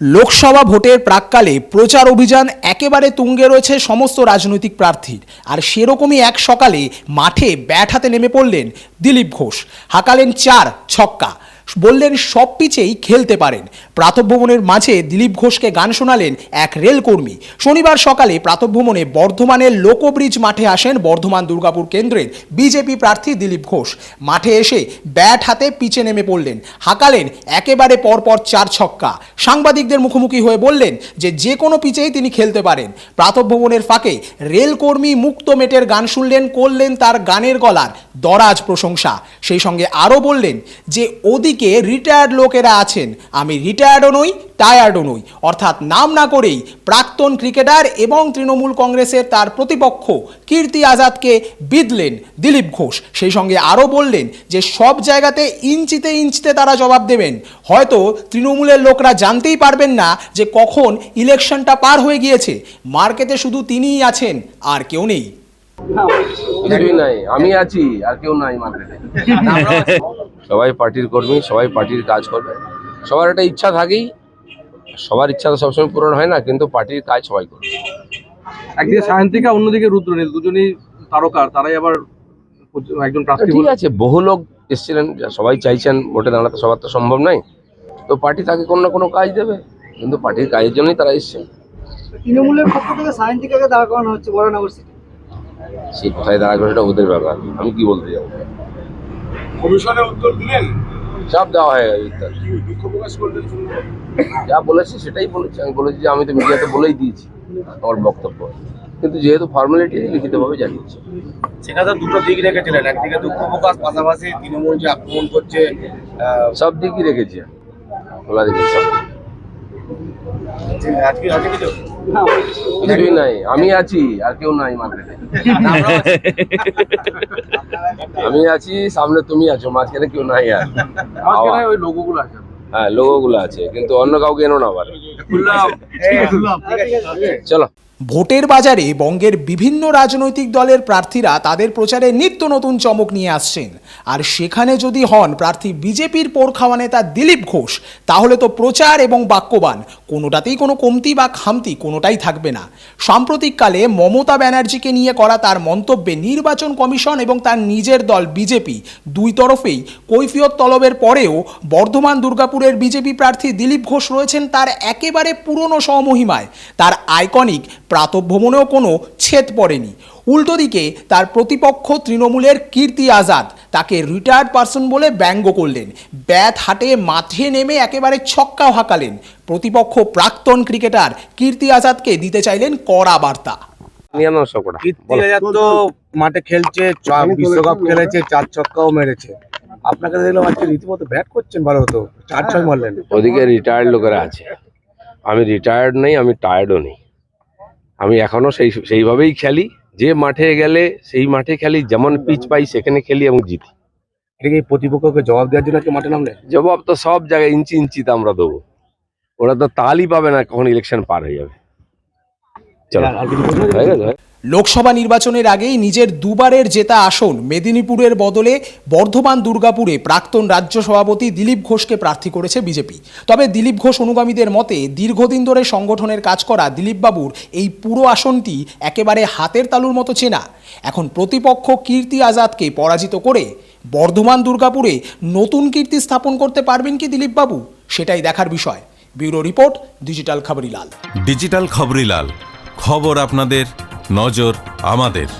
লোকসভা ভোটের প্রাককালে প্রচার অভিযান একেবারে তুঙ্গে রয়েছে সমস্ত রাজনৈতিক প্রার্থীর। আর সেরকমই এক সকালে মাঠে ব্যাট হাতে নেমে পড়লেন দিলীপ ঘোষ। হাঁকালেন চার ছক্কা। বললেন সব পিচেই খেলতে পারেন। প্রাতভ্রমণের মাঝে দিলীপ ঘোষকে গান শোনালেন এক রেলকর্মী। শনিবার সকালে প্রাতভ্রমণে বর্ধমানের লোকব্রিজ মাঠে আসেন বর্ধমান দুর্গাপুর কেন্দ্রের বিজেপি প্রার্থী দিলীপ ঘোষ। মাঠে এসে ব্যাট হাতে পিচে নেমে পড়লেন, হাঁকালেন, একেবারে পরপর চার ছক্কা। সাংবাদিকদের মুখোমুখি হয়ে বললেন যে যে কোনো পিচেই তিনি খেলতে পারেন। প্রাতভ্রমণের ফাঁকে রেলকর্মী মুক্ত মেটের গান শুনলেন, করলেন তার গানের গলার দরাজ প্রশংসা। সেই সঙ্গে আরও বললেন যে ওদিকে রিটায়ার্ড লোকেরা আছেন। আমি রিটায়ার্ডও নই টায়ার্ডও নই। অর্থাৎ নাম না করেই প্রাক্তন ক্রিকেটার এবং তৃণমূল কংগ্রেসের তার প্রতিপক্ষ কীর্তি আজাদকে বিদলেন দিলীপ ঘোষ। সেই সঙ্গে আরও বললেন যে, সব জায়গাতে ইঞ্চিতে ইঞ্চিতে তারা জবাব দেবেন। হয়তো তৃণমূলের লোকরা জানতেই পারবেন না যে কখন ইলেকশনটা পার হয়ে গিয়েছে। মার্কেটে শুধু তিনিই আছেন, আর কেউ নেই। কিছুই নাই আমি আছি আর কেউ নাই মার্কেটে সবাই পার্টির কর্মী সবাই পার্টির কাজ করবে। সবার একটা ইচ্ছা থাকেই সবার ইচ্ছা তো সবসময় পূরণ হয় না কিন্তু পার্টির কাজ সবাই করবে। একদিকে সায়ন্তিকা অন্যদিকে রুদ্রনীল দুজনই তারকার তারাই আবার একজন প্রার্থী ঠিক আছে বহু লোক এসেছিলেন সবাই চাইছেন ভোটে দাঁড়াতে সবার তো সম্ভব নয়। তো পার্টি তাকে কোনো না কোনো কাজ দেবে কিন্তু পার্টির কাজের জন্যই তারা এসছেন। তৃণমূলের পক্ষ থেকে সায়ন্তিকাকে দাঁড় করানো হচ্ছে বরানগর সিটি। সে কোথায় দাঁড়া করে সেটা ওদের ব্যাপার। আমি কি বলতে যাব কমিশনের উত্তর দিলেন? সব দেওয়া হয়ে গেছে। যা বলেছি সেটাই বলেছি। আমি বলেছি যে আমি তো মিডিয়াতে বলেই দিয়েছি আমার বক্তব্য। কিন্তু যেহেতু ফর্মালিটি লিখিতভাবে জানিয়েছি। সেখানে দুটো দিক রেখেছিলেন। একদিকে দুঃখ প্রকাশ পাশাপাশি তৃণমূল যে আক্রমণ করছে সব দিকই রেখেছি। খোলা দিকে সব কিছুই নাই আমি আছি আর কেউ নাই মার্কেটে আমি আছি সামনে তুমি আছো মাঝখানে কেউ নাই আর। ওই আছে। হ্যাঁ লোগো গুলো আছে কিন্তু অন্য কাউকে এনো না আবার। চলো। ভোটের বাজারে বঙ্গের বিভিন্ন রাজনৈতিক দলের প্রার্থীরা তাদের প্রচারে নিত্য নতুন চমক নিয়ে আসছেন। আর সেখানে যদি হন প্রার্থী বিজেপির পোর খাওয়া নেতা দিলীপ ঘোষ, তাহলে তো প্রচার এবং বাক্যবান, কোনোটাতেই কোনো কমতি বা খামতি কোনোটাই থাকবে না। সাম্প্রতিককালে মমতা ব্যানার্জিকে নিয়ে করা তার মন্তব্যে নির্বাচন কমিশন এবং তার নিজের দল বিজেপি দুই তরফেই কৈফিয়ত তলবের পরেও বর্ধমান দুর্গাপুরের বিজেপি প্রার্থী দিলীপ ঘোষ রয়েছেন তার একেবারে পুরনো স্বমহিমায়। তার আইকনিক প্রাতভ্রমণেও কোনো ছেদ পড়েনি। উল্টো দিকে তার প্রতিপক্ষ তৃণমূলের কীর্তি আজাদ তাকে রিটায়ার্ড পার্সন বলে ব্যঙ্গ করলেন। ব্যাট হাটে মাঠে নেমে একেবারে ছক্কাও হাঁকালেন। প্রতিপক্ষ প্রাক্তন ক্রিকেটার কীর্তি আজাদকে দিতে চাইলেন কড়া বার্তা। তো মাঠে খেলছে বিশ্বকাপ খেলেছে চার ছক্কাও মেরেছে। আপনাকে দেখলাম আজকে রীতিমতো ব্যাট করছেন ভালো হতো চার ছয় মারলেন। ওদিকে রিটায়ার্ড লোকেরা আছে। আমি রিটায়ার্ড নেই আমি টায়ার্ডও নেই। আমি এখনও সেই সেইভাবেই খেলি। যে মাঠে গেলে সেই মাঠে খেলি যেমন পিচ পাই সেখানে খেলি এবং জিতি। এটাকে প্রতিপক্ষকে জবাব দেওয়ার জন্য আজকে মাঠে নামলে? জবাব তো সব জায়গায় ইঞ্চি ইঞ্চিতে আমরা দেবো। ওরা তো তালই পাবে না কখন ইলেকশন পার হয়ে যাবে। চলো ঠিক আছে? লোকসভা নির্বাচনের আগেই নিজের দুবারের জেতা আসন মেদিনীপুরের বদলে বর্ধমান দুর্গাপুরে প্রাক্তন রাজ্য সভাপতি দিলীপ ঘোষকে প্রার্থী করেছে বিজেপি। তবে দিলীপ ঘোষ অনুগামীদের মতে দীর্ঘদিন ধরে সংগঠনের কাজ করা দিলীপবাবুর এই পুরো আসনটি একেবারে হাতের তালুর মতো চেনা। এখন প্রতিপক্ষ কীর্তি আজাদকে পরাজিত করে বর্ধমান দুর্গাপুরে নতুন কীর্তি স্থাপন করতে পারবেন কি দিলীপবাবু? সেটাই দেখার বিষয়। Bureau report, digital Khabarilal. Digital Khabarilal, খবর আপনাদের নজর আমাদের।